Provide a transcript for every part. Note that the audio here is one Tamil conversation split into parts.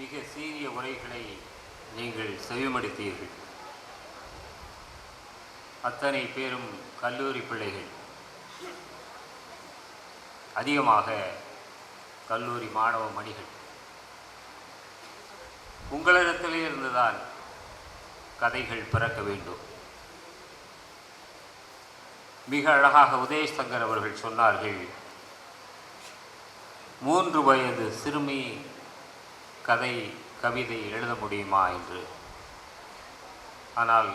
மிக சீரிய உரைகளை நீங்கள் செவிமடுத்தீர்கள். அத்தனை பேரும் கல்லூரி பிள்ளைகள். அதிகமாக கல்லூரி மாணவ மணிகள். உங்களிடத்திலே இருந்துதான் கதைகள் பிறக்க வேண்டும். மிக அழகாக உதய் சங்கர் அவர்கள் சொன்னார்கள் மூன்று வயது சிறுமி கதை கவிதை எழுத முடியுமா என்று? ஆனால்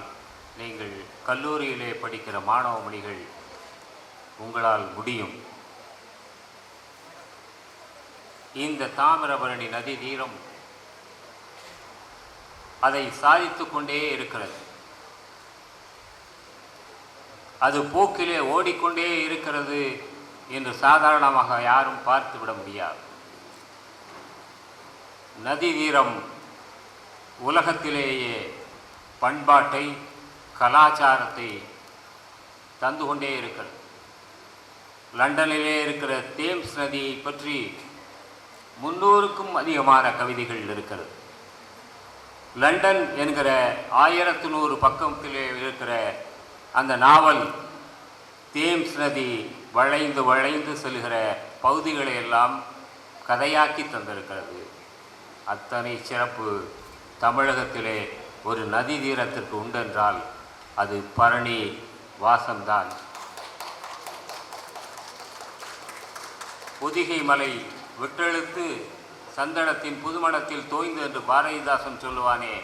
நீங்கள் கல்லூரியிலே படிக்கிற மாணவ மணிகள் உங்களால் முடியும். இந்த தாமிரபரணி நதி தீரம் அதை சாதித்து கொண்டே இருக்கிறது. அது போக்கிலே ஓடிக்கொண்டே இருக்கிறது என்று சாதாரணமாக யாரும் பார்த்துவிட முடியாது. நதி தீரம் உலகத்திலேயே பண்பாட்டை கலாச்சாரத்தை தந்து கொண்டே இருக்கிறது. லண்டனிலே இருக்கிற தேம்ஸ் நதியை பற்றி முன்னூறுக்கும் அதிகமான கவிதைகள் இருக்கிறது. லண்டன் என்கிற ஆயிரத்து நூறு பக்கத்திலே இருக்கிற அந்த நாவல் தேம்ஸ் நதி வளைந்து வளைந்து செல்கிற பகுதிகளை எல்லாம் கதையாக்கி தந்திருக்கிறது. அத்தனை சிறப்பு தமிழகத்திலே ஒரு நதி தீரத்திற்கு உண்டென்றால் அது பரணி வாசம்தான். பொதிகை மலை விட்டெழுத்து சந்தனத்தின் புதுமணத்தில் தோய்ந்து என்று பாரதிதாசன் சொல்லுவானே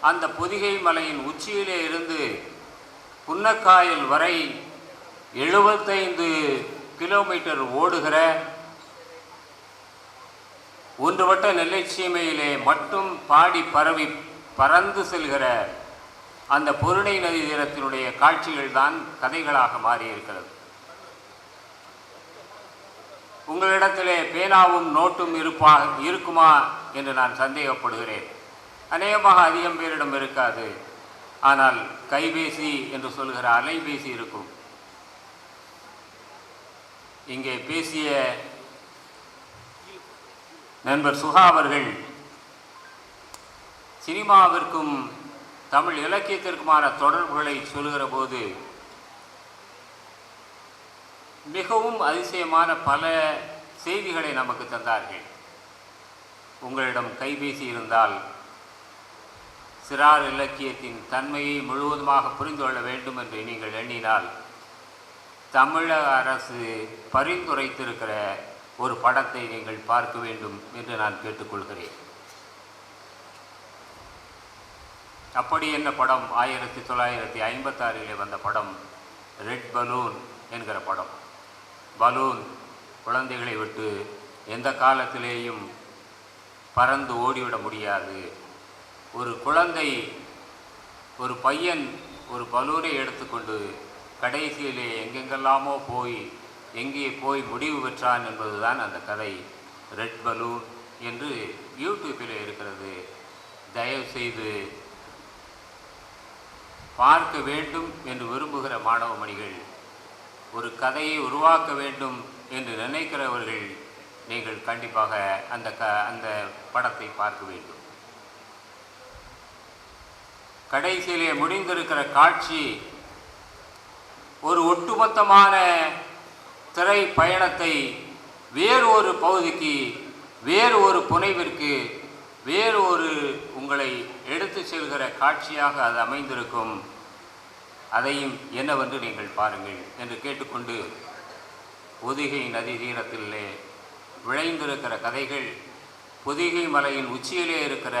அந்த பொதிகை மலையின் உச்சியிலே இருந்து புன்னக்காயல் வரை எழுபத்தைந்து கிலோமீட்டர் ஓடுகிற ஒன்றுபட்ட நெல்லை சீமையிலே மட்டும் பாடி பரவி பறந்து செல்கிற அந்த பொருணை நதி தீரத்தினுடைய காட்சிகள் தான் கதைகளாக மாறியிருக்கிறது. உங்களிடத்திலே பேனாவும் நோட்டும் இருப்பா இருக்குமா என்று நான் சந்தேகப்படுகிறேன். அநேகமாக அதிகம் பேரிடம் இருக்காது. ஆனால் கைபேசி என்று சொல்கிற அலைபேசி இருக்கும். இங்கே பேசிய நண்பர் சுகா அவர்கள் சினிமாவிற்கும் தமிழ் இலக்கியத்திற்குமான தொடர்புகளை சொல்லுகிற போது மிகவும் அதிசயமான பல செய்திகளை நமக்கு தந்தார்கள். உங்களிடம் கைபேசி இருந்தால் சிறார் இலக்கியத்தின் தன்மையை முழுவதுமாக புரிந்து கொள்ள வேண்டும் என்று நீங்கள் எண்ணினால் தமிழக அரசு பரிந்துரைத்திருக்கிற ஒரு படத்தை நீங்கள் பார்க்க வேண்டும் என்று நான் கேட்டுக்கொள்கிறேன். அப்படி என்ன படம்? ஆயிரத்தி தொள்ளாயிரத்தி ஐம்பத்தாறிலே வந்த படம் ரெட் பலூன் என்கிற படம். பலூன் குழந்தைகளை விட்டு எந்த காலத்திலேயும் பறந்து ஓடிவிட முடியாது. ஒரு குழந்தை ஒரு பையன் ஒரு பலூனை எடுத்துக்கொண்டு கடைசியிலே எங்கெங்கெல்லாமோ போய் எங்கே போய் முடிவு பெற்றான் என்பதுதான் அந்த கதை. ரெட் பலூன் என்று யூடியூப்பில் இருக்கிறது. தயவு செய்து பார்க்க வேண்டும் என்று விரும்புகிற மாணவ மணிகள் ஒரு கதையை உருவாக்க வேண்டும் என்று நினைக்கிறவர்கள் நீங்கள் கண்டிப்பாக அந்த க அந்த படத்தை பார்க்க வேண்டும். கடைசியிலே முடிந்திருக்கிற காட்சி ஒரு ஒட்டுமொத்தமான திரை பயணத்தை வேறு ஒரு பகுதிக்கு வேறு ஒரு புனைவிற்கு வேறு ஒரு உங்களை எடுத்து செல்கிற காட்சியாக அது அமைந்திருக்கும். அதையும் என்னவென்று நீங்கள் பாருங்கள் என்று கேட்டுக்கொண்டு பொதிகை நதி தீரத்திலே விளைந்திருக்கிற கதைகள் பொதிகை மலையின் உச்சியிலே இருக்கிற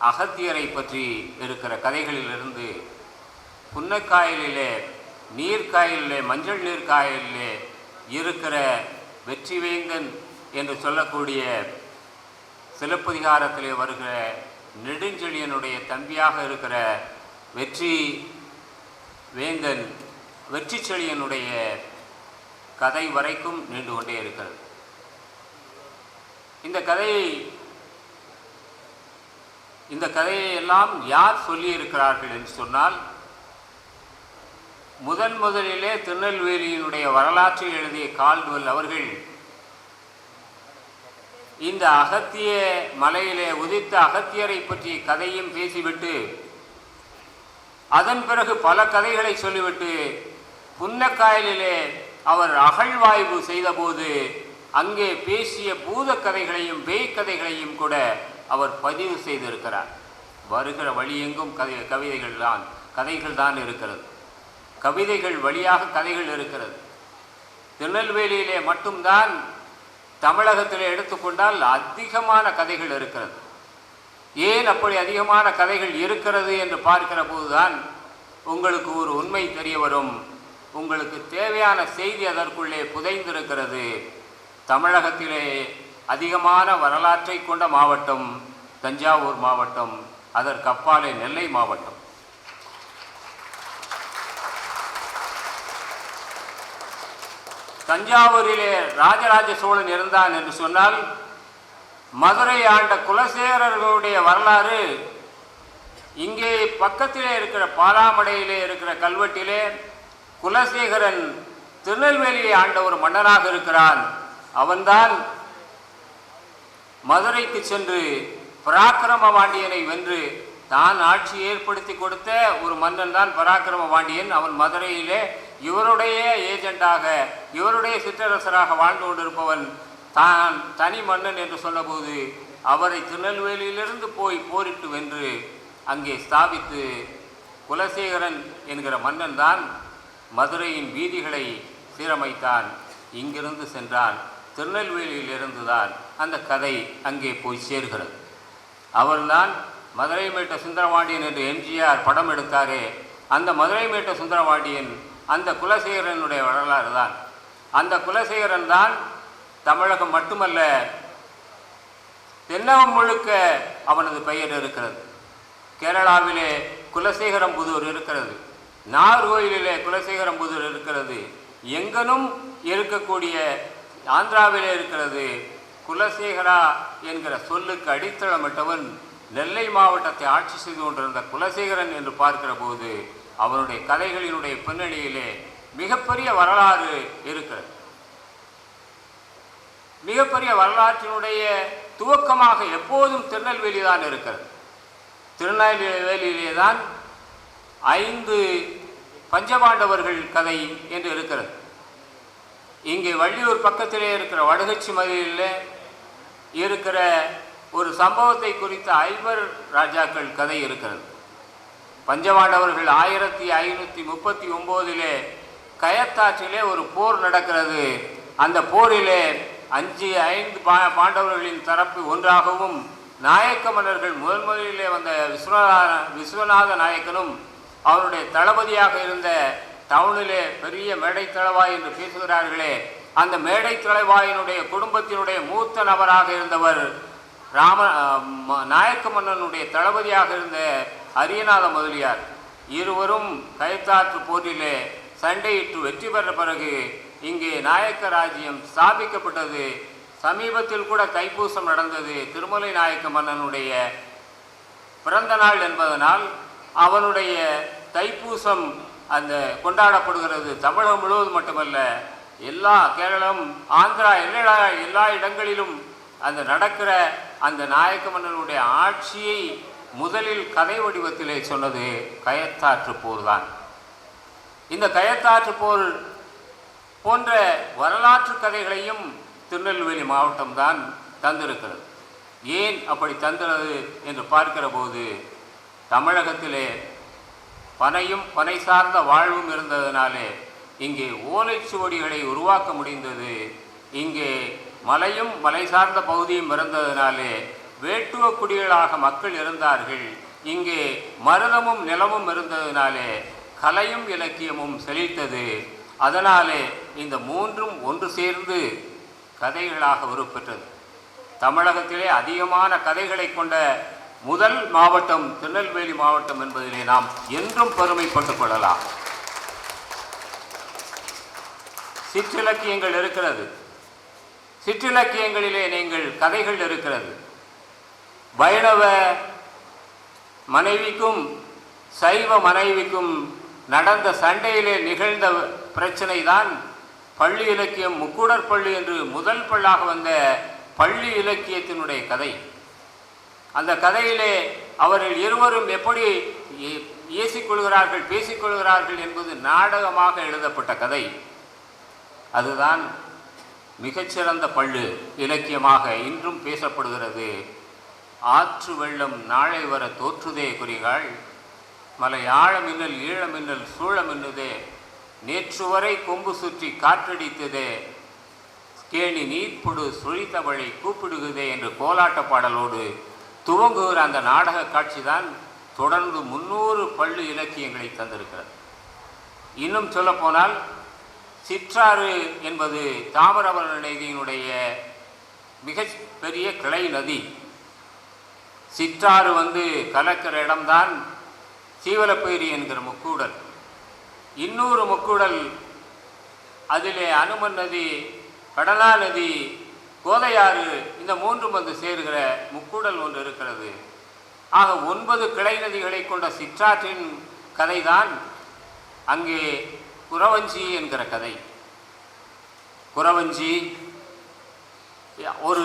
அகத்தியரை பற்றி இருக்கிற கதைகளிலிருந்து புன்னக்காயலிலே நீர்க்காயலிலே மஞ்சள் நீர்க்காயலிலே இருக்கிற வெற்றிவேங்கன் என்று சொல்லக்கூடிய சிலப்பதிகாரத்திலே வருகிற நெடுஞ்செழியனுடைய தம்பியாக இருக்கிற வெற்றி வேங்கன் வெற்றி செழியனுடைய கதை வரைக்கும் நீண்டு கொண்டே இருக்கிறது. இந்த கதையை இந்த கதையை எல்லாம் யார் சொல்லியிருக்கிறார்கள் என்று சொன்னால் முதன் முதலிலே திருநெல்வேலியினுடைய வரலாற்றில் எழுதிய கால்டுவல் அவர்கள் இந்த அகத்திய மலையிலே உதித்த அகத்தியரை பற்றிய கதையும் பேசிவிட்டு அதன் பிறகு பல கதைகளை சொல்லிவிட்டு புன்னக்காயலிலே அவர் அகழ்வாய்வு செய்தபோது அங்கே பேசிய பூத கதைகளையும் பேய் கதைகளையும் கூட அவர் பதிவு செய்திருக்கிறார். வருகிற வழியெங்கும் கதை கவிதைகள் தான் கதைகள் தான் இருக்கிறது. கவிதைகள் வழியாக கதைகள் இருக்கிறது. திருநெல்வேலியிலே மட்டும்தான் தமிழகத்தில் எடுத்துக்கொண்டால் அதிகமான கதைகள் இருக்கிறது. ஏன் அப்படி அதிகமான கதைகள் இருக்கிறது என்று பார்க்கிற போதுதான் உங்களுக்கு ஒரு உண்மை தெரிய வரும். உங்களுக்கு தேவையான செய்தி அதற்குள்ளே புதைந்திருக்கிறது. தமிழகத்திலே அதிகமான வரலாற்றை கொண்ட மாவட்டம் தஞ்சாவூர் மாவட்டம் அதற்கு அப்பாலே நெல்லை மாவட்டம். தஞ்சாவூரிலே ராஜராஜ சோழன் இருந்தான் என்று சொன்னால் மதுரை ஆண்ட குலசேகரர்களுடைய வரலாறு இங்கே பக்கத்திலே இருக்கிற பாலாமடையிலே இருக்கிற கல்வெட்டிலே குலசேகரன் திருநெல்வேலியை ஆண்ட ஒரு மன்னனாக இருக்கிறான். அவன்தான் மதுரைக்கு சென்று பராக்கிரம பாண்டியனை வென்று தான் ஆட்சி ஏற்படுத்தி கொடுத்த ஒரு மன்னன் தான் பராக்கிரம பாண்டியன் அவன் மதுரையிலே இவருடைய ஏஜெண்டாக இவருடைய சிற்றரசராக வாழ்ந்து கொண்டிருப்பவன் தான் தனி மன்னன் என்று சொன்னபோது அவரை திருநெல்வேலியிலிருந்து போய் போரிட்டு வென்று அங்கே ஸ்தாபித்து குலசேகரன் என்கிற மன்னன் தான் மதுரையின் வீதிகளை சீரமைத்தான். இங்கிருந்து சென்றான். திருநெல்வேலியிலிருந்து தான் அந்த கதை அங்கே போய் சேர்கிறது. அவர்தான் மதுரை மேட்ட சுந்தரவாண்டியன் என்று எம்ஜிஆர் படம் எடுத்தாரே. அந்த மதுரை மேட்ட சுந்தரவாண்டியன் அந்த குலசேகரனுடைய வரலாறு தான். அந்த குலசேகரன் தான் தமிழகம் மட்டுமல்ல தென்னகம் முழுக்க அவனது பெயர் இருக்கிறது. கேரளாவிலே குலசேகரம்புதூர் இருக்கிறது. நாகோயிலே குலசேகரம் புதூர் இருக்கிறது. எங்கனும் இருக்கக்கூடிய ஆந்திராவிலே இருக்கிறது குலசேகரா என்கிற சொல்லுக்கு அடித்தளமிட்டவன் நெல்லை மாவட்டத்தை ஆட்சி செய்து கொண்டிருந்த குலசேகரன் என்று பார்க்கிற போது அவருடைய கதைகளினுடைய பின்னணியிலே மிகப்பெரிய வரலாறு இருக்கிறது. மிகப்பெரிய வரலாற்றினுடைய துவக்கமாக எப்போதும் திருநெல்வேலி தான் இருக்கிறது. திருநெல்வேலியிலே தான் ஐந்து பஞ்சபாண்டவர்கள் கதை என்று இருக்கிறது. இங்கே வள்ளியூர் பக்கத்திலே இருக்கிற வடகச்சி மலையில் இருக்கிற ஒரு சம்பவத்தை குறித்த ஐவர் ராஜாக்கள் கதை இருக்கிறது. பஞ்சபாண்டவர்கள் ஆயிரத்தி ஐநூற்றி முப்பத்தி ஒம்போதிலே கயத்தாற்றிலே ஒரு போர் நடக்கிறது. அந்த போரிலே அஞ்சு ஐந்து பா பாண்டவர்களின் தரப்பு ஒன்றாகவும் நாயக்க மன்னர்கள் முதன் முதலிலே வந்த விஸ்வநாத விஸ்வநாத நாயக்கனும் அவருடைய தளபதியாக இருந்த டவுனிலே பெரிய மேடை தளவாய் என்று பேசுகிறார்களே அந்த மேடை தளவாயினுடைய குடும்பத்தினுடைய மூத்த நபராக இருந்தவர் ராம நாயக்க மன்னனுடைய தளபதியாக இருந்த அரியநாத முதலியார். இருவரும் கைத்தாற்று போரிலே சண்டையிட்டு வெற்றி பெற்ற பிறகு இங்கே நாயக்க ராஜ்யம் ஸ்தாபிக்கப்பட்டது. சமீபத்தில் கூட தைப்பூசம் நடந்தது. திருமலை நாயக்க மன்னனுடைய பிறந்த நாள் என்பதனால் அவனுடைய தைப்பூசம் அந்த கொண்டாடப்படுகிறது. தமிழகம் முழுவதும் மட்டுமல்ல எல்லா கேரளம் ஆந்திரா எல்லா எல்லா இடங்களிலும் அந்த நடக்கிற அந்த நாயக்க மன்னனுடைய ஆட்சியை முதலில் கதை வடிவத்திலே சொன்னது கயத்தாற்று போர் தான் இந்த கயத்தாற்று போர் போன்ற வரலாற்று கதைகளையும் திருநெல்வேலி மாவட்டம்தான் தந்திருக்கிறது. ஏன் அப்படி தந்தது என்று பார்க்கிற போது தமிழகத்திலே பனையும் பனை சார்ந்த வாழ்வும் இருந்ததினாலே இங்கே ஓலைச்சுவடிகளை உருவாக்க முடிந்தது. இங்கே மலையும் மலை சார்ந்த பகுதியும் இருந்ததினாலே வேட்டுவ குடிகளாக மக்கள் இருந்தார்கள். இங்கே மருதமும் நிலமும் இருந்ததினாலே கலையும் இலக்கியமும் செழித்தது. அதனாலே இந்த மூன்றும் ஒன்று சேர்ந்து கதைகளாக உருப்பெற்றது. தமிழகத்திலே அதிகமான கதைகளை கொண்ட முதல் மாவட்டம் திருநெல்வேலி மாவட்டம் என்பதிலே நாம் என்றும் பெருமைப்பட்டுக் கொள்ளலாம். சிற்றிலக்கியங்கள் இருக்கிறது. சிற்றிலக்கியங்களிலே நீங்கள் கதைகள் இருக்கிறது. வைணவ மனைவிக்கும் சைவ மனைவிக்கும் நடந்த சண்டையிலே நிகழ்ந்த பிரச்சனை தான் பள்ளி இலக்கியம் முக்கூடர் பள்ளி என்று முதல் பள்ளாக வந்த பள்ளி இலக்கியத்தினுடைய கதை. அந்த கதையிலே அவர்கள் இருவரும் எப்படி ஏ- ஏசிக்கொள்கிறார்கள் பேசிக்கொள்கிறார்கள் என்பது நாடகமாக எழுதப்பட்ட கதை. அதுதான் மிகச்சிறந்த பள்ளு இலக்கியமாக இன்றும் பேசப்படுகிறது. ஆற்று வெள்ளம் நாளை வர தோற்றுதே குறிகாள் மலை ஆழமின்னல் ஈழமின்னல் சூழமின்னுதே. நேற்று வரை கொம்பு சுற்றி காற்றடித்ததே. கேணி நீர்ப்புடு சுழித்தவழை கூப்பிடுகுதே என்று கோலாட்ட பாடலோடு துவங்குகிற அந்த நாடக காட்சி தான் தொடர்ந்து முன்னூறு பள்ளு இலக்கியங்களை தந்திருக்கிறது. இன்னும் சொல்லப்போனால் சிற்றாறு என்பது தாமிரபரணி நதியினுடைய மிக பெரிய கிளை நதி. சிற்றாறு வந்து கலக்கிற இடம்தான் சீவலப்பேரி என்கிற முக்கூடல். இன்னொரு முக்கூடல் அதிலே அனுமன் நதி கடலா நதி கோதையாறு இந்த மூன்றும் வந்து சேருகிற முக்கூடல் ஒன்று இருக்கிறது. ஆக ஒன்பது கிளை நதிகளை கொண்ட சிற்றாற்றின் கதைதான் அங்கே குறவஞ்சி என்கிற கதை. குறவஞ்சி ஒரு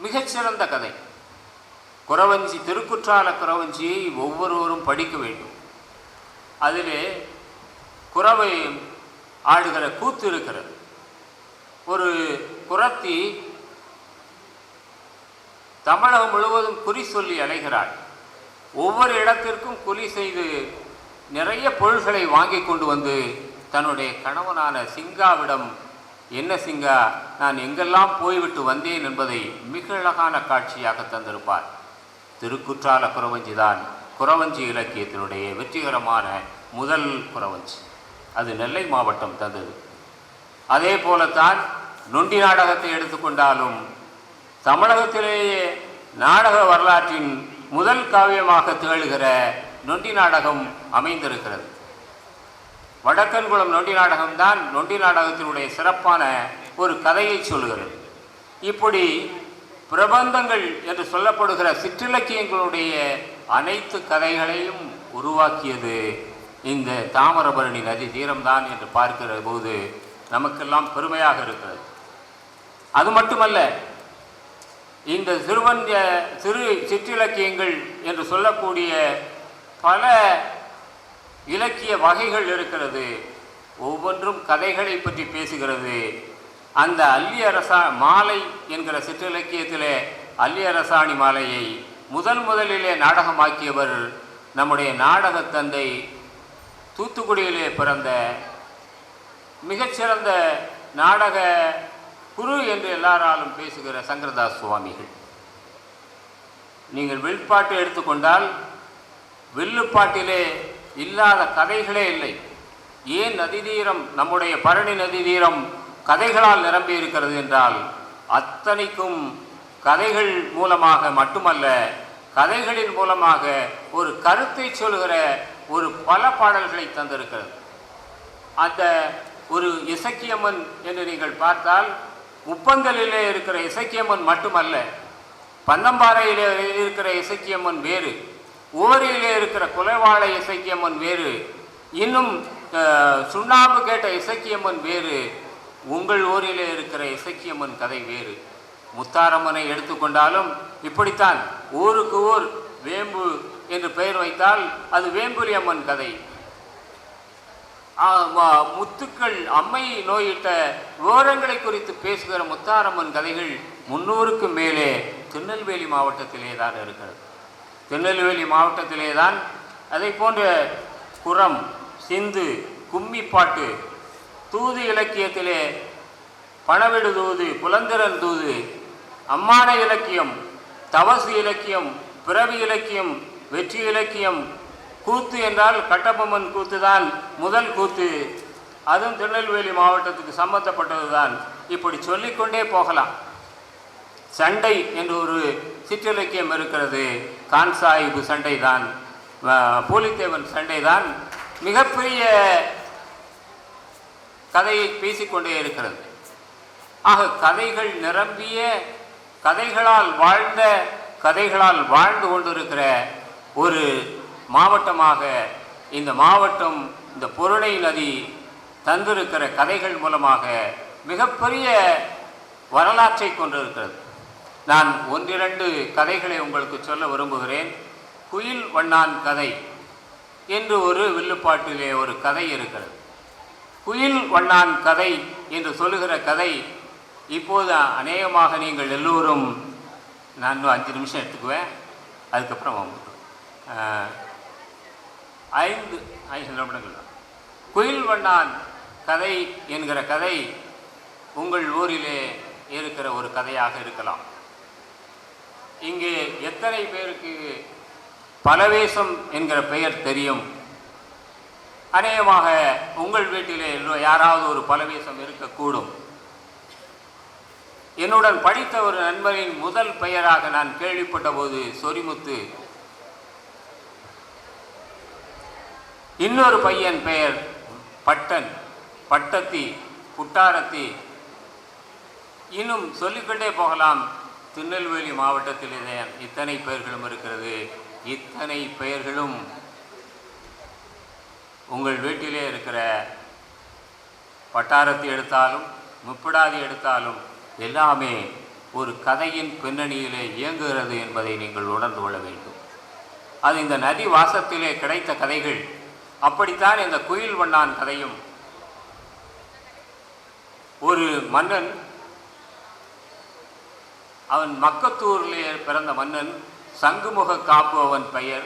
மிகச்சிறந்த கதை. குறவஞ்சி திருக்குற்றால குறவஞ்சியை ஒவ்வொருவரும் படிக்க வேண்டும். அதிலே குறவை ஆடுகிற கூத்து இருக்கிறது. ஒரு குரத்தி தமிழகம் முழுவதும் குறி சொல்லி அலைகிறாள். ஒவ்வொரு இடத்திற்கும் குறி செய்து நிறைய பொருள்களை வாங்கி கொண்டு வந்து தன்னுடைய கணவனான சிங்காவிடம் என்ன சிங்கா நான் எங்கெல்லாம் போய்விட்டு வந்தேன் என்பதை மிக அழகான காட்சியாக தந்திருப்பார். திருக்குற்றால குறவஞ்சி தான் குறவஞ்சி இலக்கியத்தினுடைய வெற்றிகரமான முதல் குறவஞ்சி. அது நெல்லை மாவட்டம் தந்தது. அதே போலத்தான் நொண்டி நாடகத்தை எடுத்துக்கொண்டாலும் தமிழகத்திலேயே நாடக வரலாற்றின் முதல் காவியமாக திகழ்கிற நொண்டி நாடகம் அமைந்திருக்கிறது. வடக்கன்குளம் நொண்டி நாடகம்தான் நொண்டி நாடகத்தினுடைய சிறப்பான ஒரு கதையை சொல்கிறது இப்படி பிரபந்தங்கள் என்று சொல்லப்படுகிற சிற்றிலக்கியங்களுடைய அனைத்து கதைகளையும் உருவாக்கியது இந்த தாமிரபரணி நதி தீரம்தான் என்று பார்க்கிற போது நமக்கெல்லாம் பெருமையாக இருக்கிறது. அது மட்டுமல்ல இந்த சிறுவந்த சிறு சிற்றிலக்கியங்கள் என்று சொல்லக்கூடிய பல இலக்கிய வகைகள் இருக்கிறது. ஒவ்வொன்றும் கதைகளை பற்றி பேசுகிறது. அந்த அல்லி அரசா மாலை என்கிற சிற்றிலக்கியத்திலே அல்லி அரசாணி மாலையை முதல் முதலிலே நாடகமாக்கியவர் நம்முடைய நாடகத் தந்தை தூத்துக்குடியிலே பிறந்த மிகச்சிறந்த நாடக குரு என்று எல்லாராலும் பேசுகிற சங்கரதாஸ் சுவாமிகள். நீங்கள் வில்பாட்டு எடுத்துக்கொண்டால் வில்லுப்பாட்டிலே இல்லாத கதைகளே இல்லை. ஏன் நதிதீரம் நம்முடைய பரணி நதிதீரம் கதைகளால் நிரம்பி இருக்கிறது என்றால் அத்தனைக்கும் கதைகள் மூலமாக மட்டுமல்ல கதைகளின் மூலமாக ஒரு கருத்தை சொல்கிற ஒரு பல பாடல்களை தந்திருக்கிறது. அந்த ஒரு இசக்கியம்மன் என்று நீங்கள் பார்த்தால் முப்பந்தலிலே இருக்கிற இசக்கியம்மன் மட்டுமல்ல பந்தம்பாறையிலே இருக்கிற இசக்கியம்மன் வேறு. ஓரியிலே இருக்கிற குலைவாழை இசக்கியம்மன் வேறு இன்னும் சுண்ணாம்பு கேட்ட இசக்கியம்மன் வேறு உங்கள் ஊரிலே இருக்கிற இசக்கியம்மன் கதை வேறு. முத்தாரம்மனை எடுத்துக்கொண்டாலும் இப்படித்தான். ஊருக்கு ஊர் வேம்பு என்று பெயர் வைத்தால் அது வேம்புலி அம்மன் கதை. முத்துக்கள் அம்மை நோயிட்ட விவரங்களை குறித்து பேசுகிற முத்தாரம்மன் கதைகள் முன்னூறுக்கு மேலே திருநெல்வேலி மாவட்டத்திலே தான் இருக்கிறது. திருநெல்வேலி மாவட்டத்திலே தான் அதை போன்ற குரம் சிந்து கும்மிப்பாட்டு தூது இலக்கியத்திலே பணவிடு தூது புலந்திரன் தூது அம்மான இலக்கியம் தவசு இலக்கியம் பிறவி இலக்கியம் வெற்றி இலக்கியம் கூத்து என்றால் கட்டபொம்மன் கூத்து தான் முதல் கூத்து. அதுவும் திருநெல்வேலி மாவட்டத்துக்கு சம்பந்தப்பட்டது தான் இப்படி சொல்லிக்கொண்டே போகலாம். சண்டை என்று ஒரு சிற்றிலக்கியம் இருக்கிறது. கான்சாயிபு சண்டை தான் பூலித்தேவன் சண்டை தான் மிகப்பெரிய கதையை பேசிக்கொண்டே இருக்கிறது. ஆக கதைகள் நிரம்பிய கதைகளால் வாழ்ந்த கதைகளால் வாழ்ந்து கொண்டிருக்கிற ஒரு மாவட்டமாக இந்த மாவட்டம் இந்த பொருளை நதி தந்திருக்கிற கதைகள் மூலமாக மிகப்பெரிய வரலாற்றை கொண்டிருக்கிறது. நான் ஒன்றிரண்டு கதைகளை உங்களுக்கு சொல்ல விரும்புகிறேன். குயில் வண்ணான் கதை என்று ஒரு வில்லுப்பாட்டிலே ஒரு கதை இருக்கிறது. குயில் வண்ணான் கதை என்று சொல்லுகிற கதை இப்போது அநேகமாக நீங்கள் எல்லோரும் நான் இன்னும் அஞ்சு நிமிஷம் எடுத்துக்குவேன். அதுக்கப்புறம் ஐந்து ஐந்து நிமிடங்கள். தான். குயில் வண்ணான் கதை என்கிற கதை உங்கள் ஊரிலே இருக்கிற ஒரு கதையாக இருக்கலாம். இங்கே எத்தனை பேருக்கு பலவேசம் என்கிற பெயர் தெரியும்? அநேகமாக உங்கள் வீட்டிலே யாராவது ஒரு பலவேசம் இருக்கக்கூடும். என்னுடன் படித்த ஒரு நண்பரின் முதல் பெயராக நான் கேள்விப்பட்ட போது சொரிமுத்து. இன்னொரு பையன் பெயர் பட்டன் பட்டத்தி புட்டாரத்தி. இன்னும் சொல்லிக்கொண்டே போகலாம். திருநெல்வேலி மாவட்டத்தில் இத்தனை பெயர்களும் இருக்கிறது. இத்தனை பெயர்களும் உங்கள் வீட்டிலே இருக்கிற வட்டாரத்தை எடுத்தாலும் முப்படாதி எடுத்தாலும் எல்லாமே ஒரு கதையின் பின்னணியிலே இயங்குகிறது என்பதை நீங்கள் உணர்ந்து கொள்ள வேண்டும். அது இந்த நதி வாசத்திலே கிடைத்த கதைகள். அப்படித்தான் இந்த குயில் வண்ணான் கதையும். ஒரு மன்னன் அவன் மக்கத்தூரிலே பிறந்த மன்னன் சங்குமுக காப்பு அவன் பெயர்.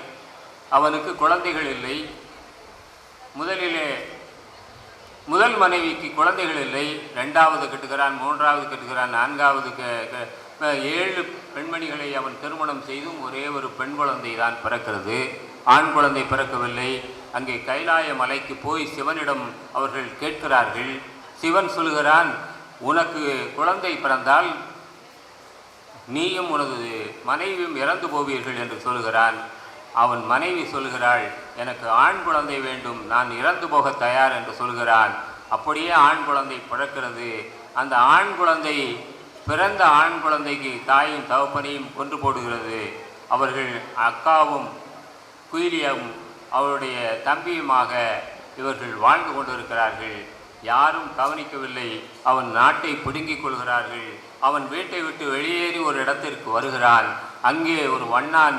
அவனுக்கு குழந்தைகள் இல்லை. முதலிலே முதல் மனைவிக்கு குழந்தைகள் இல்லை. ரெண்டாவது கட்டுகிறான் மூன்றாவது கட்டுகிறான் நான்காவது க- க- ஏழு பெண்மணிகளை அவன் திருமணம் செய்தும் ஒரே ஒரு பெண் குழந்தை தான் பிறக்கிறது. ஆண் குழந்தை பிறக்கவில்லை. அங்கே கைலாய மலைக்கு போய் சிவனிடம் அவர்கள் கேட்கிறார்கள். சிவன் சொல்கிறான் உனக்கு குழந்தை பிறந்தால் நீயும் உனது மனைவியும் இறந்து போவீர்கள் என்று சொல்கிறான் அவன் மனைவி சொல்கிறாள் எனக்கு ஆண் குழந்தை வேண்டும் நான் இறந்து போக தயார் என்று சொல்கிறான் அப்படியே ஆண் குழந்தை பிறக்கிறது. அந்த ஆண் குழந்தை பிறந்த ஆண் குழந்தைக்கு தாயும் தகப்பனையும் கொன்று போடுகிறது. அவர்கள் அக்காவும் குயிலியும் அவருடைய தம்பியுமாக இவர்கள் வாழ்ந்து கொண்டிருக்கிறார்கள். யாரும் கவனிக்கவில்லை. அவன் நாட்டை பிடுங்கிக் கொள்கிறார்கள். அவன் வீட்டை விட்டு வெளியேறி ஒரு இடத்திற்கு வருகிறான். அங்கே ஒரு வண்ணான்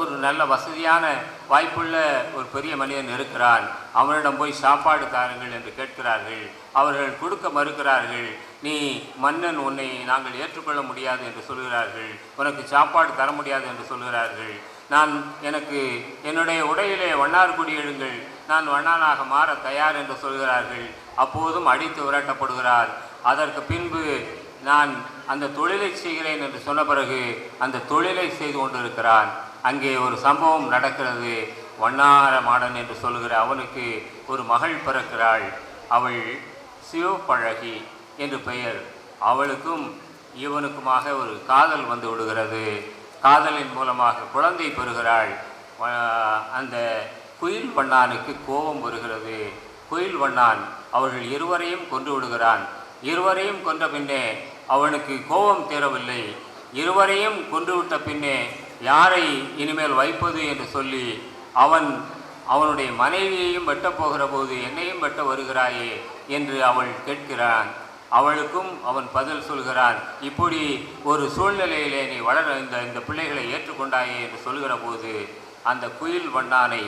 ஒரு நல்ல வசதியான வாய்ப்புள்ள ஒரு பெரிய மனிதன் இருக்கிறான். அவனிடம் போய் சாப்பாடு தாருங்கள் என்று கேட்கிறார்கள். அவர்கள் கொடுக்க மறுக்கிறார்கள். நீ மன்னன் உன்னை நாங்கள் ஏற்றுக்கொள்ள முடியாது என்று சொல்கிறார்கள். உனக்கு சாப்பாடு தர முடியாது என்று சொல்கிறார்கள். நான் எனக்கு என்னுடைய உடையிலே வண்ணார்குடி எழுங்கள் நான் வண்ணானாக மாற தயார் என்று சொல்கிறார்கள். அப்போதும் அடித்து விரட்டப்படுகிறார். அதற்கு பின்பு நான் அந்த தொழிலை செய்கிறேன் என்று சொன்ன பிறகு அந்த தொழிலை செய்து கொண்டிருக்கிறான். அங்கே ஒரு சம்பவம் நடக்கிறது. வண்ணார மாடன் என்று சொல்லுகிற அவனுக்கு ஒரு மகள் பிறக்கிறாள். அவள் சிவப்பழகி என்று பெயர். அவளுக்கும் இவனுக்குமாக ஒரு காதல் வந்து விடுகிறது. காதலின் மூலமாக குழந்தை பெறுகிறாள். அந்த குயில் வண்ணானுக்கு கோபம் வருகிறது. குயில் வண்ணான் அவர்கள் இருவரையும் கொன்று விடுகிறான். இருவரையும் கொன்ற பின்னே அவனுக்கு கோபம் தீரவில்லை. இருவரையும் கொன்றுவிட்ட பின்னே யாரை இனிமேல் வைப்பது என்று சொல்லி அவன் அவனுடைய மனைவியையும் வெட்டப்போகிற போது என்னையும் வெட்ட வருகிறாயே என்று அவள் கேட்கிறான். அவளுக்கும் அவன் பதில் சொல்கிறான். இப்படி ஒரு சூழ்நிலையிலே நீ வளர இந்த இந்த பிள்ளைகளை ஏற்றுக்கொண்டாயே என்று சொல்கிற போது அந்த குயில் வண்ணானை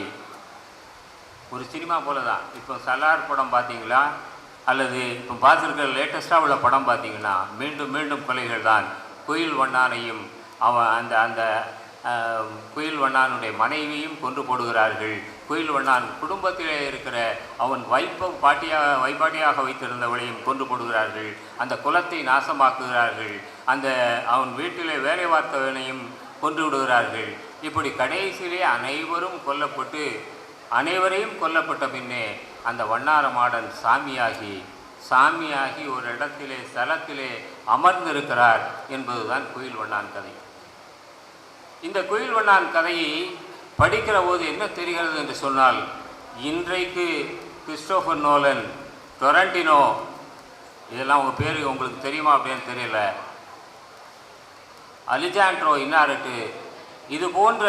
ஒரு சினிமா போல தான் இப்போ சலார் படம் பார்த்தீங்களா? அல்லது இப்போ பார்த்துருக்கிற லேட்டஸ்ட்டாக உள்ள படம் பார்த்தீங்கன்னா மீண்டும் மீண்டும் கொலைகள் தான். குயில் வண்ணானையும் அவன் அந்த அந்த குயில் வண்ணானுடைய மனைவியும் கொன்று போடுகிறார்கள். குயில் வண்ணான் குடும்பத்திலே இருக்கிற அவன் வைப்ப பாட்டியாக வைப்பாட்டியாக வைத்திருந்தவளையும் கொன்று போடுகிறார்கள். அந்த குலத்தை நாசமாக்குகிறார்கள். அந்த அவன் வீட்டிலே வேலை பார்த்தவனையும் கொன்று விடுகிறார்கள். இப்படி கடைசியிலே அனைவரும் கொல்லப்பட்டு அனைவரையும் கொல்லப்பட்ட பின்னே அந்த வண்ணார மாடன் சாமியாகி சாமியாகி ஒரு இடத்திலே ஸ்தலத்திலே அமர்ந்திருக்கிறார் என்பதுதான் குயில் வண்ணான் கதை. இந்த குயில் வண்ணான் கதையை படிக்கிற போது என்ன தெரிகிறது என்று சொன்னால் இன்றைக்கு கிறிஸ்டோபர் நோலன் டொரண்டினோ இதெல்லாம் உங்கள் பேர் உங்களுக்கு தெரியுமா அப்படின்னு தெரியல. அலிஜாண்ட்ரோ இன்னாரட்டு இது போன்ற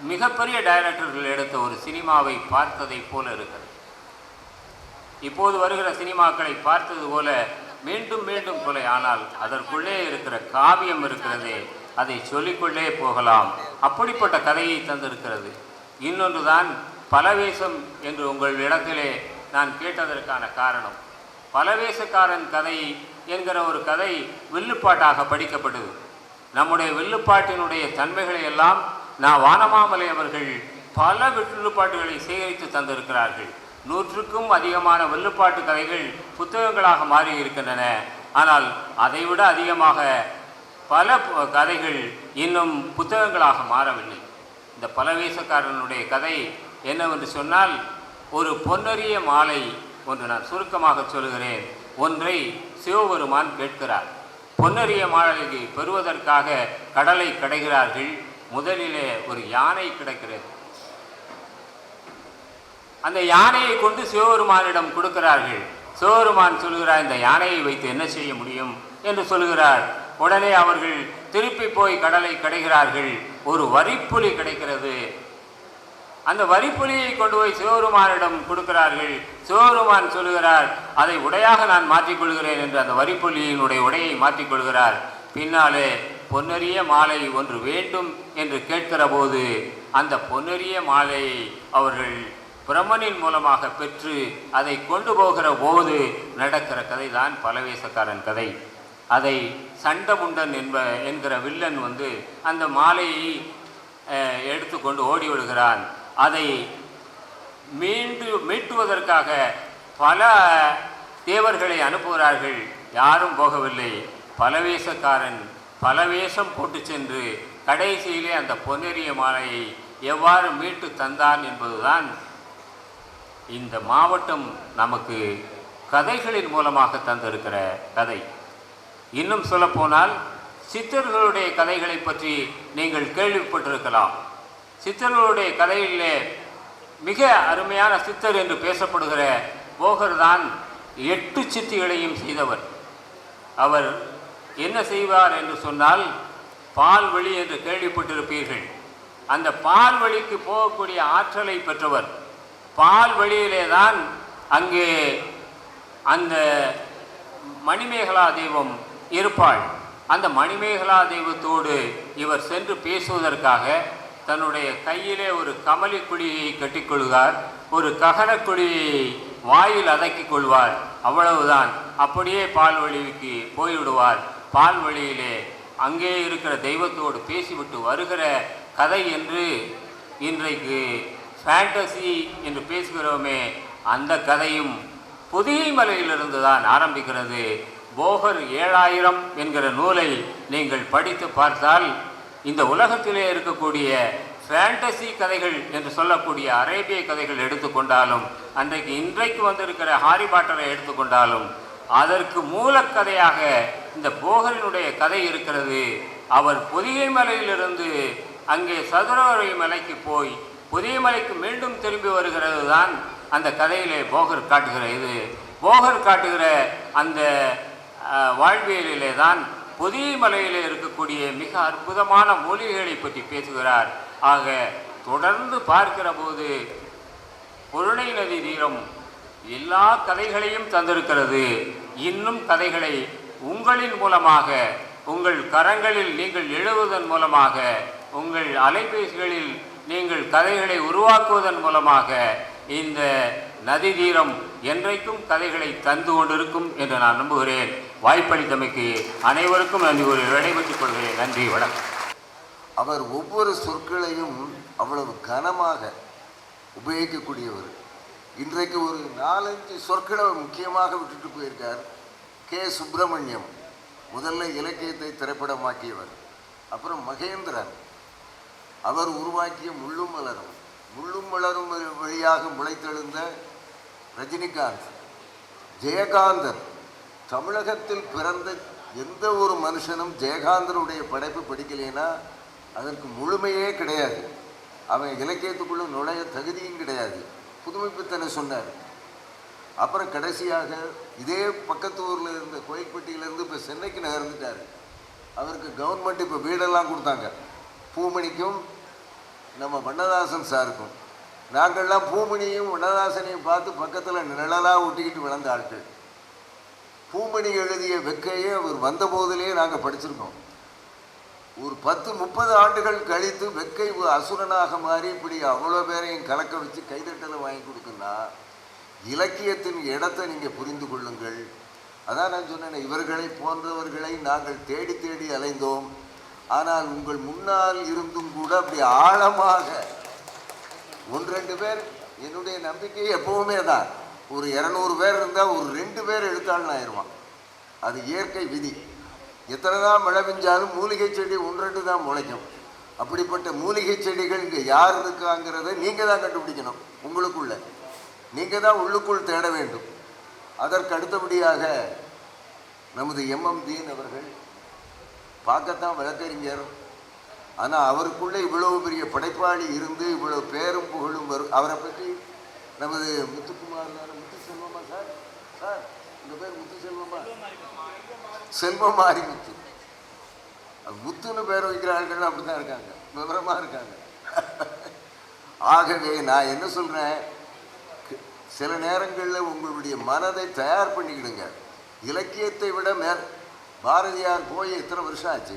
மிகப்பெரிய டைரக்டர்கள் எடுத்த ஒரு சினிமாவை பார்த்ததைப் போல இருக்கிறது. இப்போது வருகிற சினிமாக்களை பார்த்தது போல மீண்டும் மீண்டும் கொலை. ஆனால் அதற்குள்ளே இருக்கிற காவியம் இருக்கிறதே அதை சொல்லிக்கொள்ளே போகலாம். அப்படிப்பட்ட கதையை தந்திருக்கிறது. இன்னொன்று தான் பலவேசம் என்று உங்கள் இடத்திலே நான் கேட்டதற்கான காரணம். பலவேசக்காரன் கதை என்கிற ஒரு கதை வில்லுப்பாட்டாக படிக்கப்பட்டது நம்முடைய வில்லுப்பாட்டினுடைய தன்மைகளை எல்லாம் நான் வானமாமலை அவர்கள் பல வில்லுப்பாட்டுகளை சேகரித்து தந்திருக்கிறார்கள். நூற்றுக்கும் அதிகமான வில்லுப்பாட்டு கதைகள் புத்தகங்களாக மாறி இருக்கின்றன ஆனால் அதைவிட அதிகமாக பல கதைகள் இன்னும் புத்தகங்களாக மாறவில்லை. இந்த பலவேசக்காரனுடைய கதை என்னவென்று சொன்னால் ஒரு பொன்னறிய மாலை ஒன்று நான் சுருக்கமாக சொல்கிறேன் ஒன்றை சிவபெருமான் கேட்கிறார். பொன்னறிய மாலையை பெறுவதற்காக கடலை கடைகிறார்கள். முதலிலே ஒரு யானை கிடக்கிறது. அந்த யானையை கொண்டு சிவபெருமானிடம் கொடுக்கிறார்கள். சிவபெருமான் சொல்கிறார் இந்த யானையை வைத்து என்ன செய்ய முடியும் என்று சொல்கிறார். உடனே அவர்கள் திருப்பி போய் கடலை கிடைக்கிறார்கள் ஒரு வரிப்புலி கிடைக்கிறது. அந்த வரிப்புலியை கொண்டு போய் சிவபெருமானிடம் கொடுக்கிறார்கள். சிவபெருமான் சொல்லுகிறார் அதை உடையாக நான் மாற்றிக்கொள்கிறேன் என்று அந்த வரிப்புலியினுடைய உடையை மாற்றிக்கொள்கிறார். பின்னாலே பொன்னரிய மாலை ஒன்று வேண்டும் என்று கேட்கிற போது அந்த பொன்னரிய மாலையை அவர்கள் பிரம்மனின் மூலமாக பெற்று அதை கொண்டு போகிற போது நடக்கிற கதை தான் பலவேசக்காரன் கதை. அதை சண்டமுண்டன் என்ப என்கிற வில்லன் வந்து அந்த மாலையை எடுத்துக்கொண்டு ஓடி விடுகிறான். அதை மீண்டு மீட்டுவதற்காக பல தேவர்களை அனுப்புகிறார்கள். யாரும் போகவில்லை. பலவேசக்காரன் பலவேஷம் போட்டு சென்று கடைசியிலே அந்த பொன்னெறிய மாலையை எவ்வாறு மீட்டு தந்தான் என்பதுதான் இந்த மாவட்டம் நமக்கு கதைகளின் மூலமாக தந்திருக்கிற கதை. இன்னும் சொல்லப்போனால் சித்தர்களுடைய கதைகளை பற்றி நீங்கள் கேள்விப்பட்டிருக்கலாம். சித்தர்களுடைய கதையிலே மிக அருமையான சித்தர் என்று பேசப்படுகிற போகர் தான் எட்டு சித்திகளையும் செய்தவர். அவர் என்ன செய்வார் என்று சொன்னால் பால் வழி என்று கேள்விப்பட்டிருப்பீர்கள். அந்த பால் வழிக்கு போகக்கூடிய ஆற்றலை பெற்றவர். பால் வழியிலே தான் அங்கே அந்த மணிமேகலா தெய்வம் இருப்பாள். அந்த மணிமேகலா தெய்வத்தோடு இவர் சென்று பேசுவதற்காக தன்னுடைய கையிலே ஒரு கமலி குழியை கட்டிக்கொள்கிறார் ஒரு ககனக்குழியை வாயில் அதக்கிக் கொள்வார். அவ்வளவுதான். அப்படியே பால்வழிக்கு போய்விடுவார். பால்வழியிலே அங்கே இருக்கிற தெய்வத்தோடு பேசிவிட்டு வருகிற கதை என்று இன்றைக்கு ஃபேண்டசி என்று பேசுகிறோமே அந்த கதையும் புதிய மலையிலிருந்து தான் ஆரம்பிக்கிறது. போகர் ஏழாயிரம் என்கிற நூலை நீங்கள் படித்து பார்த்தால் இந்த உலகத்திலே இருக்கக்கூடிய ஃபேண்டசி கதைகள் என்று சொல்லக்கூடிய அரேபிய கதைகள் எடுத்துக்கொண்டாலும் அன்றைக்கு இன்றைக்கு வந்திருக்கிற ஹாரி பாட்டரை எடுத்துக்கொண்டாலும் அதற்கு மூலக்கதையாக இந்த போகரினுடைய கதை இருக்கிறது. அவர் புதிய மலையிலிருந்து அங்கே சதுரவரை மலைக்கு போய் புதிய மலைக்கு மீண்டும் திரும்பி வருகிறது தான் அந்த கதையிலே போகர் காட்டுகிற இது. போகர் காட்டுகிற அந்த வாழ்வியலிலே தான் புதிய மலையிலே இருக்கக்கூடிய மிக அற்புதமான மூலிகைகளை பற்றி பேசுகிறார். ஆக தொடர்ந்து பார்க்கிற போது பொருணை நதி தீரம் எல்லா கதைகளையும் தந்திருக்கிறது. இன்னும் கதைகளை உங்களின் மூலமாக உங்கள் கரங்களில் நீங்கள் எழுவதன் மூலமாக உங்கள் அலைபேசிகளில் நீங்கள் கதைகளை உருவாக்குவதன் மூலமாக இந்த நதி தீரம் என்றைக்கும் கதைகளை தந்து கொண்டிருக்கும் என்று நான் நம்புகிறேன். வாய்ப்பளித்தமைக்கு அனைவருக்கும் நன்றி ஒரு விடைபெற்றுக் கொள்கிறேன். நன்றி வணக்கம். அவர் ஒவ்வொரு சொற்களையும் அவ்வளவு கனமாக உபயோகிக்கக்கூடியவர். இன்றைக்கு ஒரு நாலஞ்சு சொற்களை முக்கியமாக விட்டுட்டு போயிருக்கார். கே. சுப்பிரமணியம் முதல்ல இலக்கியத்தை திரைப்படமாக்கியவர். அப்புறம் மகேந்திரன். அவர் உருவாக்கிய முள்ளும் மலரும். முள்ளும் மலரும் வழியாக முளைத்தெழுந்த ரஜினிகாந்த். ஜெயகாந்தன். தமிழகத்தில் பிறந்த எந்த ஒரு மனுஷனும் ஜெயகாந்தனுடைய படைப்பு படிக்கலைன்னா அதற்கு முழுமையே கிடையாது. அவன் இலக்கியத்துக்குள்ள நுழைய தகுதியும் கிடையாது. புதுமைப்பித்தனை சொன்னார். அப்புறம் கடைசியாக இதே பக்கத்து ஊரில் இருந்த கோயில்பட்டியிலேருந்து இப்போ சென்னைக்கு நகர்ந்துட்டார். அவருக்கு கவர்மெண்ட் இப்போ வீடெல்லாம் கொடுத்தாங்க. பூமணிக்கும் நம்ம வண்ணதாசன் சாருக்கும். நாங்கள்லாம் பூமணியும் வண்ணதாசனையும் பார்த்து பக்கத்தில் நிழலாக ஒட்டிக்கிட்டு விளந்த ஆட்கள். பூமணி எழுதிய வெக்கையே அவர் வந்த போதிலே நாங்கள் படிச்சிருக்கோம். ஒரு பத்து முப்பது ஆண்டுகள் கழித்து வெக்கை ஒரு அசுரனாக மாறி இப்படி அவ்வளோ பேரையும் கலக்க வச்சு கைதட்டலை வாங்கி கொடுக்குன்னா இலக்கியத்தின் இடத்தை நீங்கள் புரிந்து கொள்ளுங்கள். அதான் நான் சொன்னேன் இவர்களை போன்றவர்களை நாங்கள் தேடி தேடி அலைந்தோம். ஆனால் உங்கள் முன்னால் இருந்தும் கூட அப்படி ஆழமாக ஒன்றெண்டு பேர் என்னுடைய நம்பிக்கை எப்பவுமே தான் ஒரு இரநூறு பேர் இருந்தால் ஒரு ரெண்டு பேர் எழுத்தாளன் ஆயிடுவான் அது இயற்கை விதி. எத்தனை தான் மழை பெஞ்சாலும் மூலிகை செடி ஒன்றெண்டு தான் முளைக்கும். அப்படிப்பட்ட மூலிகை செடிகள் இங்கே யார் இருக்காங்கிறத நீங்கள் தான் கண்டுபிடிக்கணும் உங்களுக்குள்ள. நீங்கள் தான் உள்ளுக்குள் தேட வேண்டும். அதற்கு அடுத்தபடியாக நமது எம்எம் தீன் அவர்கள் பார்க்கத்தான் வழக்கறிஞர். ஆனால் அவருக்குள்ளே இவ்வளவு பெரிய படைப்பாளி இருந்து இவ்வளவு பேரும் புகழும் வரும். அவரை பற்றி நமது முத்துக்குமார் முத்து செல்வமா சார் சார் உங்கள் பேர் முத்து செல்வமா செல்வமாரி முத்து முத்துன்னு பேர் வைக்கிற ஆட்கள் அப்படி தான் இருக்காங்க. விவரமாக இருக்காங்க. ஆகவே நான் என்ன சொல்கிறேன் சில நேரங்களில் உங்களுடைய மனதை தயார் பண்ணிக்கிடுங்க. இலக்கியத்தை விட மேல். பாரதியார் போய் எத்தனை வருஷம் ஆச்சு?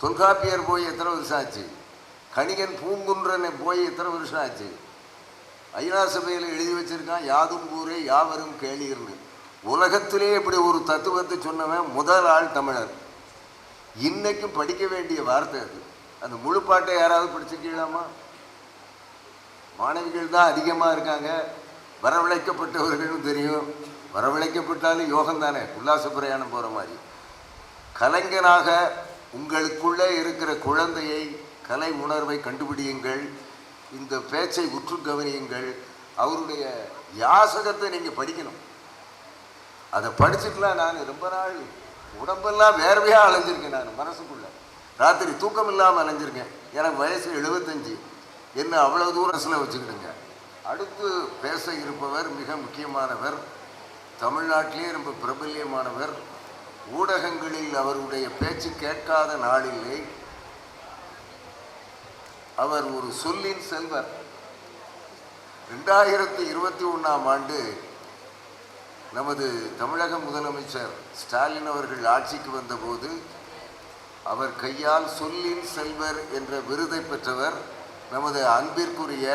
தொல்காப்பியர் போய் எத்தனை வருஷம் ஆச்சு? கணிகன் பூங்குன்றனை போய் எத்தனை வருஷம் ஆச்சு? ஐநா சபையில் எழுதி வச்சிருக்கான் யாதும் ஊரே யாவரும் கேளீர்னு. உலகத்திலே இப்படி ஒரு தத்துவத்தை சொன்னவன் முதல் ஆள் தமிழர். இன்னைக்கும் படிக்க வேண்டிய வார்த்தை அது. அந்த முழு பாட்டை யாராவது படிச்சிருக்கீங்களாமா மாணவிகள் தான் அதிகமாக இருக்காங்க. வரவழைக்கப்பட்டவர்களும் தெரியும். வரவழைக்கப்பட்டாலும் யோகம் தானே உல்லாச பிரயாணம் போகிற மாதிரி. கலைஞனாக உங்களுக்குள்ளே இருக்கிற குழந்தையை கலை உணர்வை கண்டுபிடியுங்கள். இந்த பேச்சை உற்று கவனியுங்கள். அவருடைய யாசகத்தை நீங்கள் படிக்கணும். அதை படிச்சுக்கலாம் நான் ரொம்ப நாள் உடம்பெல்லாம் வேர்வையாக அலைஞ்சிருக்கேன் நான் மனசுக்குள்ளே. ராத்திரி தூக்கம் இல்லாமல் அலைஞ்சிருக்கேன். எனக்கு வயசு எழுபத்தஞ்சு என்ன அவ்வளோ தூரம் சில வச்சுக்கிடுங்க. அடுத்து பேச இருப்பவர் மிக முக்கியமானவர் தமிழ்நாட்டிலே ரொம்ப பிரபல்யமானவர். ஊடகங்களில் அவருடைய பேச்சு கேட்காத நாளில்லை அவர் ஒரு சொல்லின் செல்வர். ரெண்டாயிரத்தி இருபத்தி ஒன்றாம் ஆண்டு நமது தமிழக முதலமைச்சர் ஸ்டாலின் அவர்கள் ஆட்சிக்கு வந்தபோது அவர் கையால் சொல்லின் செல்வர் என்ற விருதை பெற்றவர் நமது அன்பிற்குரிய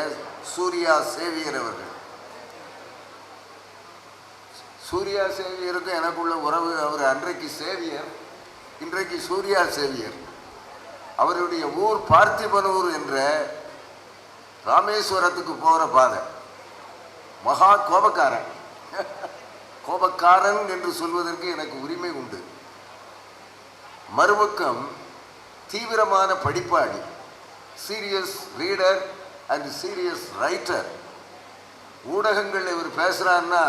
சூர்யா சேவியர் அவர்கள். சூர்யா சேவியருக்கும் எனக்குள்ள உறவு அவர் அன்றைக்கு சேவியர் இன்றைக்கு சூர்யா சேவியர். அவருடைய ஊர் பார்த்திபனூர் என்ற ராமேஸ்வரத்துக்கு போகிற பாதை. மகா கோபக்காரன். கோபக்காரன் என்று சொல்வதற்கு எனக்கு உரிமை உண்டு. மறுபக்கம் தீவிரமான படிப்பாளி serious reader and serious writer ஊடகங்களில் இவர் பேசுகிறாருன்னா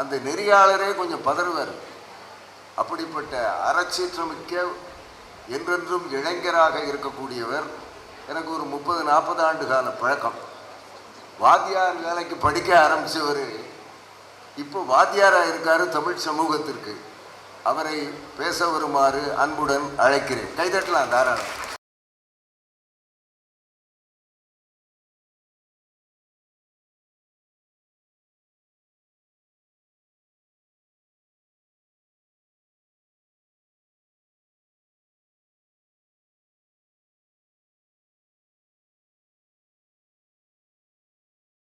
அந்த நெறியாளரே கொஞ்சம் பதறுவார். அப்படிப்பட்ட அறச்சீற்றமிக்க என்றென்றும் இளைஞராக இருக்கக்கூடியவர் எனக்கு ஒரு முப்பது நாற்பது ஆண்டு கால பழக்கம். வாத்தியார் வேலைக்கு படிக்க ஆரம்பித்தவர் இப்போ வாத்தியாராக இருக்கார் தமிழ் சமூகத்திற்கு. அவரை பேச வருமாறு அன்புடன் அழைக்கிறேன். கைதட்டலாம் தாராளம்.